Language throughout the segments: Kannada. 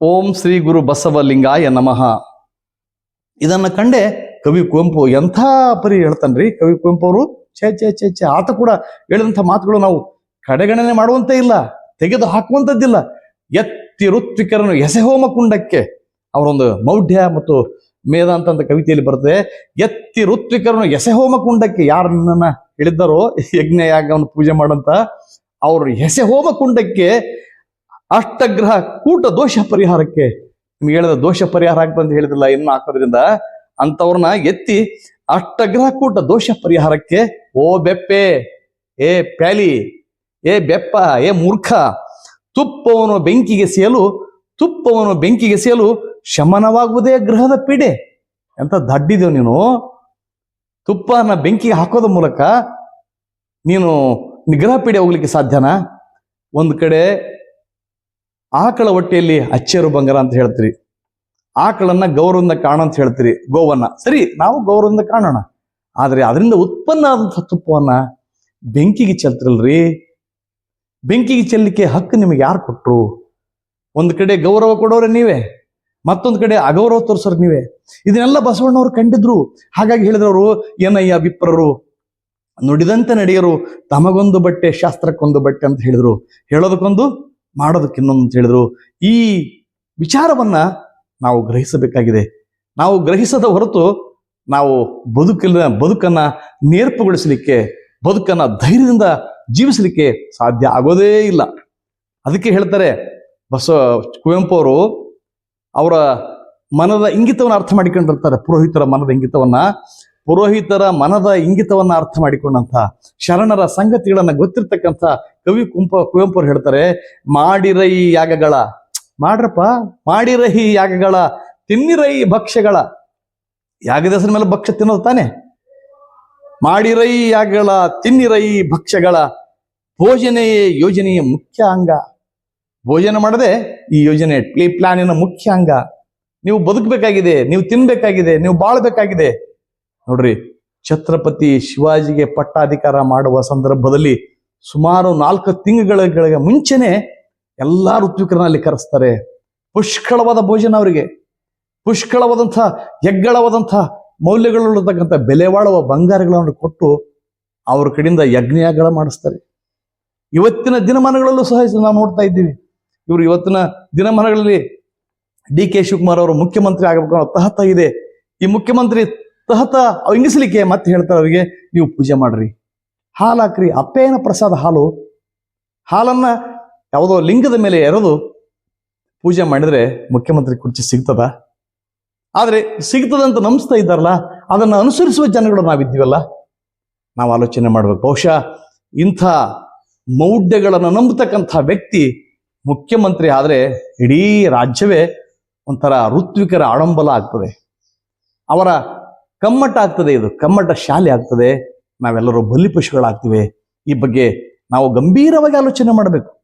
ಓಂ ಶ್ರೀ ಗುರು ಬಸವಲಿಂಗಾಯ ನಮಃ. ಇದನ್ನ ಕಂಡೆ ಕವಿ ಕುವೆಂಪು ಎಂಥ ಪರಿ ಹೇಳ್ತಾನ್ರಿ? ಕವಿ ಕುವೆಂಪು ಅವರು ಛೇ ಛೇ ಛೇ ಛೇ, ಆತ ಕೂಡ ಹೇಳಿದಂಥ ಮಾತುಗಳು ನಾವು ಕಡೆಗಣನೆ ಮಾಡುವಂತೆ ಇಲ್ಲ, ತೆಗೆದು ಹಾಕುವಂಥದ್ದಿಲ್ಲ. ಎತ್ತಿ ಋತ್ವಿಕರನ್ನು ಎಸೆಹೋಮ ಕುಂಡಕ್ಕೆ ಅವರೊಂದು ಮೌಢ್ಯ ಮತ್ತು ಮೇಧಾಂತ ಅಂತ ಕವಿತೆಯಲ್ಲಿ ಬರ್ತದೆ. ಎತ್ತಿ ಋತ್ವಿಕರನ್ನು ಎಸೆಹೋಮ ಕುಂಡಕ್ಕೆ ಯಾರನ್ನ ಹೇಳಿದ್ದಾರೋ ಯಜ್ಞ ಯಾಗವನ್ನು ಪೂಜೆ ಮಾಡಂತ ಅವರು ಎಸೆಹೋಮ ಕುಂಡಕ್ಕೆ ಅಷ್ಟಗ್ರಹ ಕೂಟ ದೋಷ ಪರಿಹಾರಕ್ಕೆ. ನಿಮ್ಗೆ ಹೇಳಿದ ದೋಷ ಪರಿಹಾರ ಆಗ್ತಂತ ಹೇಳಿದಿಲ್ಲ ಇನ್ನು ಹಾಕೋದ್ರಿಂದ ಅಂತವ್ರನ್ನ ಎತ್ತಿ ಅಷ್ಟಗ್ರಹ ಕೂಟ ದೋಷ ಪರಿಹಾರಕ್ಕೆ, ಓ ಬೆಪ್ಪೆ, ಏ ಪ್ಯಾಲಿ, ಏ ಬೆಪ್ಪ, ಏ ಮೂರ್ಖ, ತುಪ್ಪವನ್ನು ಬೆಂಕಿಗೆ ಸೇಲು, ತುಪ್ಪವನ್ನು ಬೆಂಕಿಗೆ ಸೇಲು, ಶಮನವಾಗುವುದೇ ಗ್ರಹದ ಪೀಡೆ. ಎಂತ ದಡ್ಡಿದೆವು ನೀನು? ತುಪ್ಪನ ಬೆಂಕಿಗೆ ಹಾಕೋದ ಮೂಲಕ ನೀನು ನಿಗ್ರಹ ಪೀಡೆ ಹೋಗ್ಲಿಕ್ಕೆ ಸಾಧ್ಯನಾ? ಒಂದು ಕಡೆ ಆಕಳ ಹೊಟ್ಟೆಯಲ್ಲಿ ಅಚ್ಚರು ಬಂಗಾರ ಅಂತ ಹೇಳ್ತೀರಿ. ಆಕಳನ್ನ ಗೌರವದಿಂದ ಕಾಣ ಅಂತ ಹೇಳ್ತೀರಿ ಗೋವನ್ನ ಸರಿ, ನಾವು ಗೌರವದಿಂದ ಕಾಣೋಣ. ಆದ್ರೆ ಅದರಿಂದ ಉತ್ಪನ್ನ ಆದಂಥ ತುಪ್ಪವನ್ನ ಬೆಂಕಿಗೆ ಚೆಲ್ತಿರಲ್ರಿ. ಬೆಂಕಿಗೆ ಚೆಲ್ಲಲಿಕ್ಕೆ ಹಕ್ಕು ನಿಮಗೆ ಯಾರು ಕೊಟ್ಟರು ಒಂದು ಕಡೆ ಗೌರವ ಕೊಡೋರೆ ನೀವೇ, ಮತ್ತೊಂದು ಕಡೆ ಅಗೌರವ ತೋರಿಸೋರು ನೀವೇ. ಇದನ್ನೆಲ್ಲ ಬಸವಣ್ಣವ್ರು ಕಂಡಿದ್ರು. ಹಾಗಾಗಿ ಹೇಳಿದ್ರವರು ಏನಯ್ಯ ವಿಪ್ರರು ನುಡಿದಂತೆ ನಡೆಯರು, ತಮಗೊಂದು ಬಟ್ಟೆ, ಶಾಸ್ತ್ರಕ್ಕೊಂದು ಬಟ್ಟೆ ಅಂತ ಹೇಳಿದ್ರು. ಹೇಳೋದಕ್ಕೊಂದು ಮಾಡೋದಕ್ಕೆ ಇನ್ನೊಂದು ಅಂತ ಹೇಳಿದ್ರು. ಈ ವಿಚಾರವನ್ನ ನಾವು ಗ್ರಹಿಸಬೇಕಾಗಿದೆ. ನಾವು ಗ್ರಹಿಸದ ಹೊರತು ನಾವು ಬದುಕಿನ ಬದುಕನ್ನ ನೇರ್ಪುಗೊಳಿಸಲಿಕ್ಕೆ, ಬದುಕನ್ನ ಧೈರ್ಯದಿಂದ ಜೀವಿಸಲಿಕ್ಕೆ ಸಾಧ್ಯ ಆಗೋದೇ ಇಲ್ಲ. ಅದಕ್ಕೆ ಹೇಳ್ತಾರೆ ಬಸವ ಕುವೆಂಪು ಅವರು, ಅವರ ಮನದ ಇಂಗಿತವನ್ನು ಅರ್ಥ ಮಾಡಿಕೊಂಡಿರ್ತಾರೆ ಪುರೋಹಿತರ ಮನದ ಇಂಗಿತವನ್ನ. ಪುರೋಹಿತರ ಮನದ ಇಂಗಿತವನ್ನ ಅರ್ಥ ಮಾಡಿಕೊಂಡಂತ ಶರಣರ ಸಂಗತಿಗಳನ್ನ ಗೊತ್ತಿರ್ತಕ್ಕಂಥ ಕವಿ ಕುಂಪ ಕುವೆಂಪು ಅವ್ರು ಹೇಳ್ತಾರೆ, ಮಾಡಿರೈ ಯಾಗಗಳ. ಮಾಡ್ರಪ್ಪ ಮಾಡಿರಹಿ ಯಾಗಗಳ, ತಿನ್ನಿರೈ ಭಕ್ಷ್ಯಗಳ. ಯಾಗದ ಹೆಸರ ಮೇಲೆ ಭಕ್ಷ್ಯ ತಿನ್ನೋದು ತಾನೆ? ಮಾಡಿರೈ ಯಾಗಗಳ, ತಿನ್ನಿರೈ ಭಕ್ಷ್ಯಗಳ. ಭೋಜನೆಯೇ ಯೋಜನೆಯ ಮುಖ್ಯ ಅಂಗ. ಭೋಜನ ಮಾಡದೆ ಈ ಯೋಜನೆ ಪ್ಲೇ ಪ್ಲಾನಿನ ಮುಖ್ಯ ಅಂಗ. ನೀವು ಬದುಕಬೇಕಾಗಿದೆ, ನೀವು ತಿನ್ಬೇಕಾಗಿದೆ, ನೀವು ಬಾಳ್ಬೇಕಾಗಿದೆ. ನೋಡ್ರಿ, ಛತ್ರಪತಿ ಶಿವಾಜಿಗೆ ಪಟ್ಟಾಧಿಕಾರ ಮಾಡುವ ಸಂದರ್ಭದಲ್ಲಿ ಸುಮಾರು ನಾಲ್ಕು ತಿಂಗಳ ಮುಂಚೆನೆ ಎಲ್ಲಾ ಅಲ್ಲಿ ಕರೆಸ್ತಾರೆ. ಪುಷ್ಕಳವಾದ ಭೋಜನ ಅವರಿಗೆ. ಪುಷ್ಕಳವಾದಂಥ, ಹೆಗ್ಗಳವಾದಂಥ ಮೌಲ್ಯಗಳಲ್ಲಿರ್ತಕ್ಕಂಥ ಬೆಲೆ ಬಾಳುವ ಬಂಗಾರಗಳನ್ನು ಕೊಟ್ಟು ಅವ್ರ ಕಡೆಯಿಂದ ಯಜ್ಞಗಳ ಮಾಡಿಸ್ತಾರೆ. ಇವತ್ತಿನ ದಿನಮಾನಗಳಲ್ಲೂ ಸಹ ನಾವು ನೋಡ್ತಾ ಇದ್ದೀವಿ. ಇವರು ಇವತ್ತಿನ ದಿನಮಾನಗಳಲ್ಲಿ ಡಿ ಕೆ ಶಿವಕುಮಾರ್ ಅವರು ಮುಖ್ಯಮಂತ್ರಿ ಆಗಬೇಕು ಅನ್ನೋ ತಹತ ಇದೆ. ಈ ಮುಖ್ಯಮಂತ್ರಿ ತಹತ ಇಂಗಿಸ್ಲಿಕ್ಕೆ ಮತ್ತೆ ಹೇಳ್ತಾರೆ ಅವರಿಗೆ, ನೀವು ಪೂಜೆ ಮಾಡ್ರಿ. ಹಾಲು ಹಾಕ್ರಿ ಅಪ್ಪೇನ ಪ್ರಸಾದ ಹಾಲು. ಹಾಲನ್ನ ಯಾವುದೋ ಲಿಂಗದ ಮೇಲೆ ಎರೆದು ಪೂಜೆ ಮಾಡಿದ್ರೆ ಮುಖ್ಯಮಂತ್ರಿ ಕುರ್ಚಿ ಸಿಗ್ತದ? ಆದ್ರೆ ಸಿಗ್ತದಂತ ನಂಬಿಸ್ತಾ ಇದ್ದಾರಲ್ಲ, ಅದನ್ನು ಅನುಸರಿಸುವ ಜನಗಳು ನಾವಿದ್ದೀವಲ್ಲ. ನಾವು ಆಲೋಚನೆ ಮಾಡ್ಬೇಕು. ಬಹುಶಃ ಇಂಥ ಮೌಢ್ಯಗಳನ್ನು ನಂಬತಕ್ಕಂಥ ವ್ಯಕ್ತಿ ಮುಖ್ಯಮಂತ್ರಿ ಆದ್ರೆ ಇಡೀ ರಾಜ್ಯವೇ ಒಂಥರ ಋತ್ವಿಕರ ಆಡಂಬಲ ಆಗ್ತದೆ. ಅವರ ಕಮ್ಮಟ ಆಗ್ತದೆ ಇದು. ಕಮ್ಮಟ ಶಾಲೆ ಆಗ್ತದೆ. ನಾವೆಲ್ಲರೂ ಬಲಿಪಶುಗಳಾಗ್ತಿವೆ ಈ ಬಗ್ಗೆ ನಾವು ಗಂಭೀರವಾಗಿ ಆಲೋಚನೆ ಮಾಡಬೇಕು.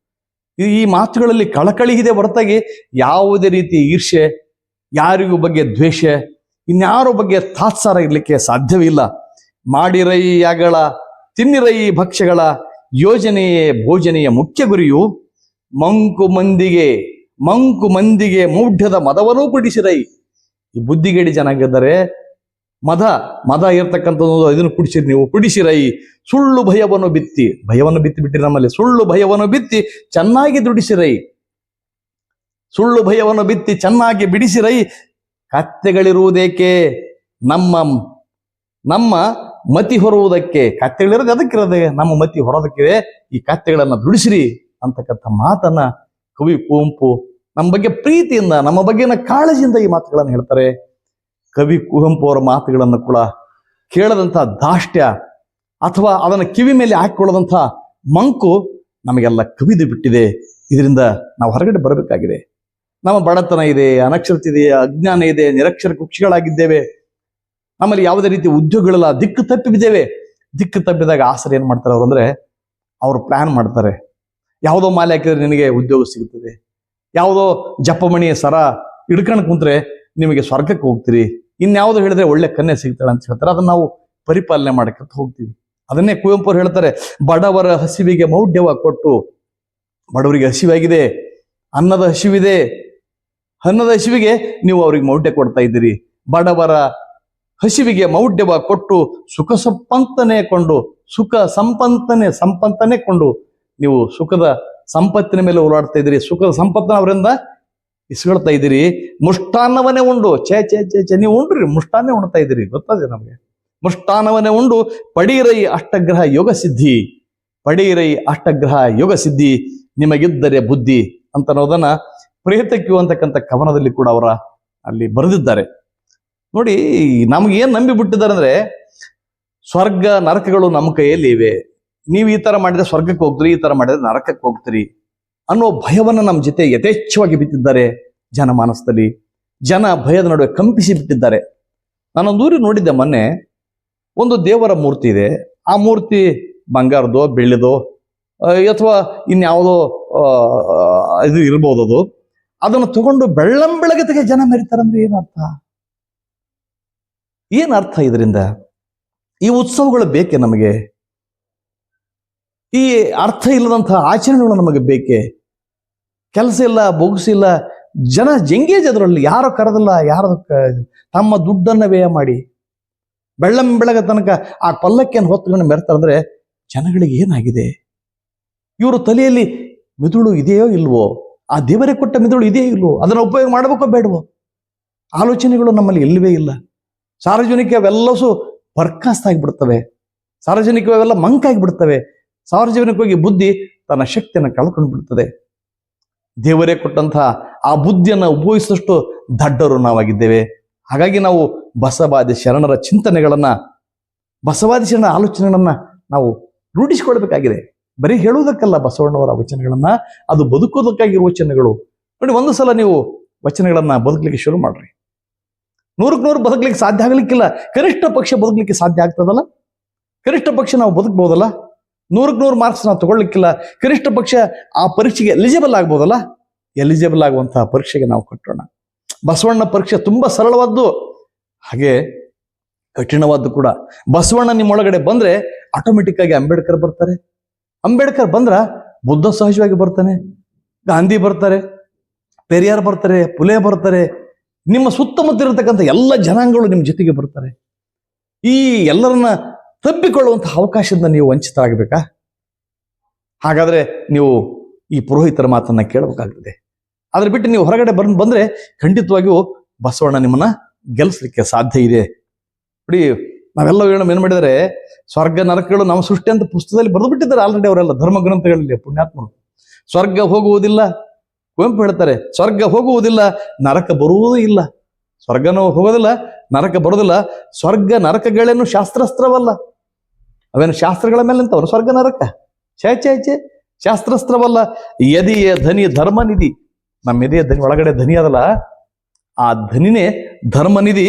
ಈ- ಮಾತುಗಳಲ್ಲಿ ಕಳಕಳಿ ಇದೆ ಹೊರತಾಗಿ ಯಾವುದೇ ರೀತಿ ಈರ್ಷೆ ಯಾರಿಗೂ ಬಗ್ಗೆ ದ್ವೇಷ, ಇನ್ಯಾರೋ ಬಗ್ಗೆ ತಾತ್ಸಾರ ಇರಲಿಕ್ಕೆ ಸಾಧ್ಯವಿಲ್ಲ. ಮಾಡಿರೈ ಯಾಗಳ, ತಿನ್ನಿರೈ ಭಕ್ಷ್ಯಗಳ ಯೋಜನೆಯೇ ಭೋಜನೆಯ ಮುಖ್ಯ ಗುರಿಯು. ಮಂಕು ಮಂದಿಗೆ ಮಂಕು ಮಂದಿಗೆ ಮೌಢ್ಯದ ಮದವನೂ ಕುಡಿಸಿರೈ. ಈ ಬುದ್ಧಿಗೇಡಿ ಜನಾಗಿದ್ದಾರೆ ಮದ ಮದ ಇರ್ತಕ್ಕಂಥದ್ದು ಇದನ್ನು ಕುಡಿಸಿರಿ ನೀವು. ಕುಡಿಸಿರೈ ಸುಳ್ಳು ಭಯವನ್ನು ಬಿತ್ತಿ. ಭಯವನ್ನು ಬಿತ್ತಿ ಬಿಟ್ಟಿರಿ ನಮ್ಮಲ್ಲಿ. ಸುಳ್ಳು ಭಯವನ್ನು ಬಿತ್ತಿ ಚೆನ್ನಾಗಿ ದುಡಿಸಿರೈ. ಸುಳ್ಳು ಭಯವನ್ನು ಬಿತ್ತಿ ಚೆನ್ನಾಗಿ ಬಿಡಿಸಿರೈ. ಕತ್ತೆಗಳಿರುವುದೇಕೆ? ನಮ್ಮ ನಮ್ಮ ಮತಿ ಹೊರುವುದಕ್ಕೆ. ಕತ್ತೆಗಳಿರೋದು ಅದಕ್ಕಿರೋದೆ ನಮ್ಮ ಮತಿ ಹೊರೋದಕ್ಕಿದೆ ಈ ಕತ್ತೆಗಳನ್ನು ದುಡಿಸಿರಿ ಅಂತಕ್ಕಂಥ ಮಾತನ್ನ ಕವಿ ಕುವೆಂಪು ನಮ್ಮ ಬಗ್ಗೆ ಪ್ರೀತಿಯಿಂದ, ನಮ್ಮ ಬಗ್ಗೆನ ಕಾಳಜಿಯಿಂದ ಈ ಮಾತುಗಳನ್ನು ಹೇಳ್ತಾರೆ. ಕವಿ ಕುವೆಂಪು ಅವರ ಮಾತುಗಳನ್ನು ಕೂಡ ಕೇಳದಂಥ ದಾಷ್ಟ್ಯ ಅಥವಾ ಅದನ್ನು ಕಿವಿ ಮೇಲೆ ಹಾಕಿಕೊಳ್ಳದಂಥ ಮಂಕು ನಮಗೆಲ್ಲ ಕವಿದು ಬಿಟ್ಟಿದೆ. ಇದರಿಂದ ನಾವು ಹೊರಗಡೆ ಬರಬೇಕಾಗಿದೆ. ನಮ್ಮ ಬಡತನ ಇದೆ, ಅನಕ್ಷರತೆ ಇದೆ, ಅಜ್ಞಾನ ಇದೆ, ನಿರಕ್ಷರ ಕುಕ್ಷಿಗಳಾಗಿದ್ದೇವೆ ನಮ್ಮಲ್ಲಿ ಯಾವುದೇ ರೀತಿ ಉದ್ಯೋಗಗಳೆಲ್ಲ ದಿಕ್ಕು ತಪ್ಪಿದ್ದೇವೆ ದಿಕ್ಕು ತಪ್ಪಿದಾಗ ಆಸರೆ ಏನ್ ಮಾಡ್ತಾರೆ ಅವ್ರು ಅಂದ್ರೆ ಅವ್ರು ಪ್ಲಾನ್ ಮಾಡ್ತಾರೆ. ಯಾವುದೋ ಮಾಲೆ ಹಾಕಿದ್ರೆ ನಿನಗೆ ಉದ್ಯೋಗ ಸಿಗುತ್ತದೆ. ಯಾವುದೋ ಜಪಮಣಿ ಸರ ಹಿಡ್ಕೊಂಡು ಕುಂತ್ರೆ ನಿಮಗೆ ಸ್ವರ್ಗಕ್ಕೆ ಹೋಗ್ತೀರಿ. ಇನ್ಯಾವುದೋ ಹೇಳಿದ್ರೆ ಒಳ್ಳೆ ಕನ್ಯೆ ಸಿಗ್ತಾಳೆ ಅಂತ ಹೇಳ್ತಾರೆ. ಅದನ್ನ ನಾವು ಪರಿಪಾಲನೆ ಮಾಡಕ್ಕೆ ಹೋಗ್ತೀವಿ. ಅದನ್ನೇ ಕುವೆಂಪು ಹೇಳ್ತಾರೆ, ಬಡವರ ಹಸಿವಿಗೆ ಮೌಢ್ಯವ ಕೊಟ್ಟು ಬಡವರಿಗೆ ಹಸಿವಾಗಿದೆ, ಅನ್ನದ ಹಸಿವಿದೆ, ಅನ್ನದ ಹಸಿವಿಗೆ ನೀವು ಅವ್ರಿಗೆ ಮೌಢ್ಯ ಕೊಡ್ತಾ ಇದ್ದೀರಿ. ಬಡವರ ಹಸಿವಿಗೆ ಮೌಢ್ಯವ ಕೊಟ್ಟು ಸುಖ ಸಂಪಂತನೆ ಕೊಂಡು, ಸುಖ ಸಂಪಂತನೆ ಸಂಪಂತನೆ ಕೊಂಡು ನೀವು ಸುಖದ ಸಂಪತ್ತಿನ ಮೇಲೆ ಓಡಾಡ್ತಾ ಇದ್ದೀರಿ. ಸುಖದ ಸಂಪತ್ತನ ಅವರಿಂದ? ಇಸ್ಕೊಳ್ತಾ ಇದ್ದೀರಿ ಮುಷ್ಟಾನ್ನವನ್ನೇ ಉಂಡು. ಛೇ ಛೇ ಛೇ ಛೇ, ನೀವು ಉಂಡ್ರಿ ಮುಷ್ಟಾನ್ನೇ ಉಣ್ತಾ ಇದ್ದೀರಿ. ಗೊತ್ತದೆ ನಮಗೆ? ಮುಷ್ಟಾನ್ನವನ್ನೇ ಉಂಡು. ಪಡೀರೈ ಅಷ್ಟಗ್ರಹ ಯೋಗ ಸಿದ್ಧಿ. ಪಡೀರೈ ಅಷ್ಟಗ್ರಹ ಯೋಗ ಸಿದ್ಧಿ. ನಿಮಗಿದ್ದರೆ ಬುದ್ಧಿ ಅಂತ ಅನ್ನೋದನ್ನ ಪ್ರೇತಕ್ಯು ಅಂತಕ್ಕಂಥ ಕವನದಲ್ಲಿ ಕೂಡ ಅವರ ಅಲ್ಲಿ ಬರೆದಿದ್ದಾರೆ. ನೋಡಿ ನಮ್ಗೆ ಏನ್ ನಂಬಿ ಬಿಟ್ಟಿದ್ದಾರೆ ಅಂದ್ರೆ ಸ್ವರ್ಗ ನರಕಗಳು ನಮ್ಮ ಕೈಯಲ್ಲಿ ಇವೆ ನೀವು ಈ ತರ ಮಾಡಿದ್ರೆ ಸ್ವರ್ಗಕ್ಕೆ ಹೋಗ್ತೀರಿ, ಈ ತರ ಮಾಡಿದ್ರೆ ನರಕಕ್ಕೆ ಹೋಗ್ತೀರಿ. ಅನ್ನೋ ಭಯವನ್ನ ನಮ್ಮ ಜೊತೆ ಯಥೇಚ್ಛವಾಗಿ ಬಿತ್ತಿದ್ದಾರೆ ಜನಮಾನಸದಲ್ಲಿ ಜನ ಭಯದ ನಡುವೆ ಕಂಪಿಸಿ ಬಿಟ್ಟಿದ್ದಾರೆ ನಾನೊಂದೂರಿ ನೋಡಿದ್ದೆ ಮೊನ್ನೆ, ಒಂದು ದೇವರ ಮೂರ್ತಿ ಇದೆ. ಆ ಮೂರ್ತಿ ಬಂಗಾರದೋ, ಬೆಳ್ಳಿದೋ ಅಥವಾ ಇನ್ಯಾವುದೋ ಇದು ಇರ್ಬೋದು ಅದು. ಅದನ್ನು ತಗೊಂಡು ಬೆಳ್ಳಂ ಬೆಳಗತೆಗೆ ಜನ ಮೆರಿತಾರಂದ್ರೆ ಏನರ್ಥ ಏನರ್ಥ ಇದರಿಂದ? ಈ ಉತ್ಸವಗಳು ಬೇಕೆ ನಮಗೆ? ಈ ಅರ್ಥ ಇಲ್ಲದಂತಹ ಆಚರಣೆಗಳು ನಮಗೆ ಬೇಕೇ? ಕೆಲಸ ಇಲ್ಲ ಬೊಗಸಿಲ್ಲ ಜನ ಜಂಗೇಜ್ ಅದರಲ್ಲಿ, ಯಾರು ಕರೆದಿಲ್ಲ, ಯಾರು ತಮ್ಮ ದುಡ್ಡನ್ನ ವ್ಯಯ ಮಾಡಿ. ಬೆಳ್ಳಂ ಬೆಳಗ ತನಕ ಆ ಪಲ್ಲಕ್ಕಿಯನ್ನು ಹೊತ್ಕೊಂಡು ಮೆರ್ತಾರಂದ್ರೆ ಜನಗಳಿಗೆ ಏನಾಗಿದೆ? ಇವರು ತಲೆಯಲ್ಲಿ ಮಿದುಳು ಇದೆಯೋ ಇಲ್ವೋ? ಆ ದೇವರೇ ಕೊಟ್ಟ ಮಿದುಳು ಇದೆಯೋ ಇಲ್ವೋ? ಅದನ್ನು ಉಪಯೋಗ ಮಾಡಬೇಕೋ ಬೇಡವೋ? ಆಲೋಚನೆಗಳು ನಮ್ಮಲ್ಲಿ ಇಲ್ಲವೇ ಇಲ್ಲ. ಸಾರ್ವಜನಿಕ ಅವೆಲ್ಲಸು ಬಿಡ್ತವೆ ಸಾರ್ವಜನಿಕ ಅವೆಲ್ಲ ಮಂಕಾಗಿ ಜೀವನಕ್ಕೆ ಸಾರ್ವಜನಿಕವಾಗಿ ಬುದ್ಧಿ ತನ್ನ ಶಕ್ತಿಯನ್ನು ಕಳ್ಕೊಂಡು ಬಿಡ್ತದೆ. ದೇವರೇ ಕೊಟ್ಟಂತಹ ಆ ಬುದ್ಧಿಯನ್ನು ಉಪಯೋಗಿಸಿದಷ್ಟು ದಡ್ಡರು ನಾವಾಗಿದ್ದೇವೆ. ಹಾಗಾಗಿ ನಾವು ಬಸವಾದಿ ಶರಣರ ಚಿಂತನೆಗಳನ್ನ, ಬಸವಾದಿ ಶರಣರ ಆಲೋಚನೆಗಳನ್ನ ನಾವು ರೂಢಿಸಿಕೊಳ್ಬೇಕಾಗಿದೆ ಬರೀ ಹೇಳುವುದಕ್ಕಲ್ಲ ಬಸವಣ್ಣವರ ವಚನಗಳನ್ನ, ಅದು ಬದುಕೋದಕ್ಕಾಗಿರುವ ವಚನಗಳು. ನೋಡಿ, ಒಂದು ಸಲ ನೀವು ವಚನಗಳನ್ನ ಬದುಕಲಿಕ್ಕೆ ಶುರು ಮಾಡ್ರಿ. ನೂರಕ್ಕೆ ನೂರು ಬದುಕಲಿಕ್ಕೆ ಸಾಧ್ಯ ಆಗಲಿಕ್ಕಿಲ್ಲ. ಕನಿಷ್ಠ ಪಕ್ಷ ಬದುಕಲಿಕ್ಕೆ ಸಾಧ್ಯ ಆಗ್ತದಲ್ಲ? ಕನಿಷ್ಠ ಪಕ್ಷ ನಾವು ಬದುಕಬಹುದಲ್ಲ ನೂರಕ್ಕೆ ನೂರು ಮಾರ್ಕ್ಸ್ ನಾವು ತಗೊಳ್ಲಿಕ್ಕಿಲ್ಲ. ಕನಿಷ್ಠ ಪಕ್ಷ ಆ ಪರೀಕ್ಷೆಗೆ ಎಲಿಜಿಬಲ್ ಆಗ್ಬೋದಲ್ಲ? ಎಲಿಜಿಬಲ್ ಆಗುವಂತಹ ಪರೀಕ್ಷೆಗೆ ನಾವು ಕಟ್ಟೋಣ. ಬಸವಣ್ಣ ಪರೀಕ್ಷೆ ತುಂಬಾ ಸರಳವಾದ್ದು. ಹಾಗೆ ಕಠಿಣವಾದ್ದು ಕೂಡ. ಬಸವಣ್ಣ ನಿಮ್ಮೊಳಗಡೆ ಬಂದ್ರೆ ಆಟೋಮೆಟಿಕ್ ಆಗಿ ಅಂಬೇಡ್ಕರ್ ಬರ್ತಾರೆ. ಅಂಬೇಡ್ಕರ್ ಬಂದ್ರ ಬುದ್ಧ ಸಹಜವಾಗಿ ಬರ್ತಾನೆ. ಗಾಂಧಿ ಬರ್ತಾರೆ. ಪೆರಿಯಾರ್ ಬರ್ತಾರೆ. ಪುಲೆ ಬರ್ತಾರೆ. ನಿಮ್ಮ ಸುತ್ತಮುತ್ತ ಇರತಕ್ಕಂಥ ಎಲ್ಲ ಜನಾಂಗಗಳು ನಿಮ್ಮ ಜೊತೆಗೆ ಬರ್ತಾರೆ. ಈ ಎಲ್ಲರನ್ನ ತಪ್ಪಿಕೊಳ್ಳುವಂತಹ ಅವಕಾಶದಿಂದ ನೀವು ವಂಚಿತರಾಗಬೇಕಾ? ಹಾಗಾದ್ರೆ ನೀವು ಈ ಪುರೋಹಿತರ ಮಾತನ್ನ ಕೇಳಬೇಕಾಗ್ತದೆ. ಅದ್ರ ಬಿಟ್ಟು ನೀವು ಹೊರಗಡೆ ಬರ್ ಬಂದ್ರೆ ಖಂಡಿತವಾಗಿಯೂ ಬಸವಣ್ಣ ನಿಮ್ಮನ್ನ ಗೆಲ್ಲಿಸ್ಲಿಕ್ಕೆ ಸಾಧ್ಯ ಇದೆ. ನೋಡಿ ನಾವೆಲ್ಲ ಏನು ಏನ್ ಮಾಡಿದರೆ ಸ್ವರ್ಗ ನರಕಗಳು ನಮ್ಮ ಸೃಷ್ಟಿ ಅಂತ ಪುಸ್ತಕದಲ್ಲಿ ಬರೆದು ಬಿಟ್ಟಿದ್ದಾರೆ. ಆಲ್ರೆಡಿ ಅವರೆಲ್ಲ ಧರ್ಮ ಗ್ರಂಥಗಳಲ್ಲಿ, ಪುಣ್ಯಾತ್ಮರು. ಸ್ವರ್ಗ ಹೋಗುವುದಿಲ್ಲ. ಕುವೆಂಪು ಹೇಳ್ತಾರೆ, ಸ್ವರ್ಗ ಹೋಗುವುದಿಲ್ಲ, ನರಕ ಬರುವುದೂ ಇಲ್ಲ. ಸ್ವರ್ಗನೂ ಹೋಗೋದಿಲ್ಲ ನರಕ ಬರೋದಿಲ್ಲ. ಸ್ವರ್ಗ ನರಕಗಳೇನು ಶಾಸ್ತ್ರಾಸ್ತ್ರವಲ್ಲ. ಅವೇನು ಶಾಸ್ತ್ರಗಳ ಮೇಲೆ ಅಂತವ್ರು ಸ್ವರ್ಗ ನರಕ. ಛೇ ಛೇ ಶಾಸ್ತ್ರಾಸ್ತ್ರವಲ್ಲ. ಯದಿಯ ಧನಿ ಧರ್ಮ ನಿಧಿ ನಮ್ಮ ಎದೆಯ ಧನಿ, ಒಳಗಡೆ ಧನಿ ಅದಲ್ಲ. ಆ ಧನಿನೇ ಧರ್ಮ ನಿಧಿ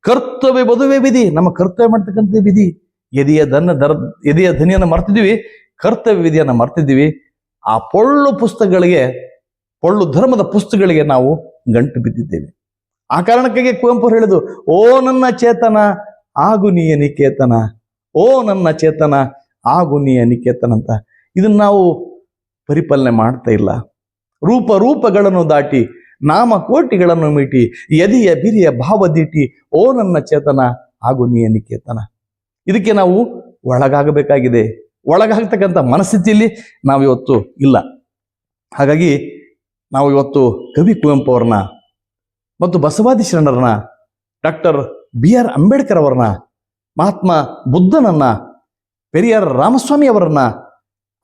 ಕರ್ತವ್ಯ ಬದುವೆ ವಿಧಿ. ನಮ್ಮ ಕರ್ತವ್ಯ ಮಾಡ್ತಕ್ಕಂಥ ವಿಧಿ. ಎದೆಯ ಧನ ದರ್ ಎದೆಯ ಧನಿಯನ್ನು ಮರ್ತಿದ್ದೀವಿ, ಕರ್ತವ್ಯ ವಿಧಿಯನ್ನು ಮರ್ತಿದ್ದೀವಿ. ಆ ಪೊಳ್ಳು ಪುಸ್ತಕಗಳಿಗೆ, ಪೊಳ್ಳು ಧರ್ಮದ ಪುಸ್ತಕಗಳಿಗೆ ನಾವು ಗಂಟು ಬಿದ್ದಿದ್ದೇವೆ. ಆ ಕಾರಣಕ್ಕಾಗಿ ಕುವೆಂಪು ಹೇಳಿದು ಓ ನನ್ನ ಚೇತನ, ಆಗು ನೀ ನಿಕೇತನ, ಓ ನನ್ನ ಚೇತನ, ಆಗು ನೀ ನಿಕೇತನ ಅಂತ. ಇದನ್ನ ನಾವು ಪರಿಪಾಲನೆ ಮಾಡ್ತಾ ಇಲ್ಲ. ರೂಪ ರೂಪಗಳನ್ನು ದಾಟಿ, ನಾಮ ಕೋಟಿಗಳನ್ನು ಮೀಟಿ ಎದೆಯ ಬಿರಿಯ ಭಾವದೀಟಿ ಓ ನನ್ನ ಚೇತನ ಹಾಗೂ ನೀ ನಿಕೇತನ. ಇದಕ್ಕೆ ನಾವು ಒಳಗಾಗಬೇಕಾಗಿದೆ. ಒಳಗಾಗ್ತಕ್ಕಂಥ ಮನಸ್ಥಿತಿಯಲ್ಲಿ ನಾವು ಇವತ್ತು ಇಲ್ಲ. ಹಾಗಾಗಿ ನಾವು ಇವತ್ತು ಕವಿ ಕುವೆಂಪು ಅವ್ರನ್ನ ಮತ್ತು ಬಸವಾದಿ ಶರಣರನ್ನ ಡಾಕ್ಟರ್ ಬಿ ಆರ್ ಅಂಬೇಡ್ಕರ್ ಅವರನ್ನ, ಮಹಾತ್ಮ ಬುದ್ಧನನ್ನ, ಪೆರಿಯಾರ್ ರಾಮಸ್ವಾಮಿ ಅವರನ್ನ,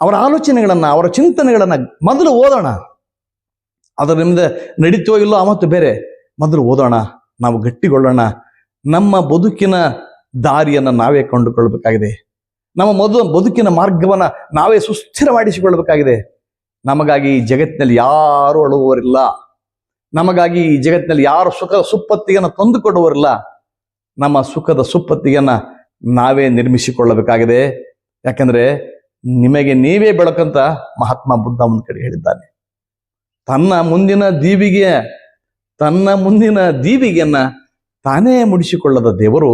ಅವರ ಆಲೋಚನೆಗಳನ್ನ, ಅವರ ಚಿಂತನೆಗಳನ್ನ ಮೊದಲು ಓದೋಣ. ಅದರಿಂದ ನಡೀತೋ ಇಲ್ಲೋ ಆ ಬೇರೆ. ಮೊದಲು ಓದೋಣ. ನಾವು ಗಟ್ಟಿಗೊಳ್ಳೋಣ. ನಮ್ಮ ಬದುಕಿನ ದಾರಿಯನ್ನು ನಾವೇ ಕಂಡುಕೊಳ್ಬೇಕಾಗಿದೆ. ನಮ್ಮ ಮೊದಲು ಬದುಕಿನ ಮಾರ್ಗವನ್ನು ನಾವೇ ಸುಸ್ಥಿರ ಮಾಡಿಸಿಕೊಳ್ಳಬೇಕಾಗಿದೆ ನಮಗಾಗಿ ಜಗತ್ತಿನಲ್ಲಿ ಯಾರು ಅಳುವವರಿಲ್ಲ. ನಮಗಾಗಿ ಈ ಜಗತ್ತಿನಲ್ಲಿ ಯಾರು ಸುಖದ ಸುಪ್ಪತ್ತಿಗೆಯನ್ನು ತಂದುಕೊಡುವರಿಲ್ಲ ನಮ್ಮ ಸುಖದ ಸುಪ್ಪತ್ತಿಗೆಯನ್ನು ನಾವೇ ನಿರ್ಮಿಸಿಕೊಳ್ಳಬೇಕಾಗಿದೆ. ಯಾಕಂದ್ರೆ ನಿಮಗೆ ನೀವೇ ಬೆಳಕಂತ ಮಹಾತ್ಮ ಬುದ್ಧ ಒಂದು ಕಡೆ ಹೇಳಿದ್ದಾನೆ. ತನ್ನ ಮುಂದಿನ ದೀವಿಗೆ, ತನ್ನ ಮುಂದಿನ ದೀವಿಗೆಯನ್ನ ತಾನೇ ಮುಡಿಸಿಕೊಳ್ಳದ ದೇವರು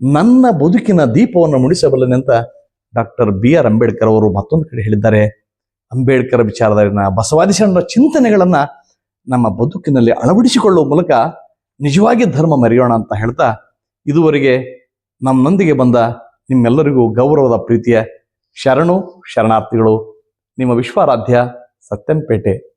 ನನ್ನ ಬದುಕಿನ ದೀಪವನ್ನು ಮುಡಿಸಬಲ್ಲನೆ ಅಂತ ಡಾಕ್ಟರ್ ಬಿ ಆರ್ ಅಂಬೇಡ್ಕರ್ ಅವರು ಮತ್ತೊಂದು ಕಡೆ ಹೇಳಿದ್ದಾರೆ. ಅಂಬೇಡ್ಕರ್ ವಿಚಾರದಲ್ಲಿನ ಬಸವಾದಿ ಚಿಂತನೆಗಳನ್ನ ನಮ್ಮ ಬದುಕಿನಲ್ಲಿ ಅಳವಡಿಸಿಕೊಳ್ಳುವ ಮೂಲಕ ನಿಜವಾಗಿ ಧರ್ಮ ಮರೆಯೋಣ ಅಂತ ಹೇಳ್ತಾ ಇದುವರೆಗೆ ನಮ್ಮೊಂದಿಗೆ ಬಂದ ನಿಮ್ಮೆಲ್ಲರಿಗೂ ಗೌರವದ ಪ್ರೀತಿಯ ಶರಣು, ಶರಣಾರ್ಥಿಗಳು, ನಿಮ್ಮ ವಿಶ್ವಾರಾಧ್ಯ ಸತ್ಯಂಪೇಟೆ.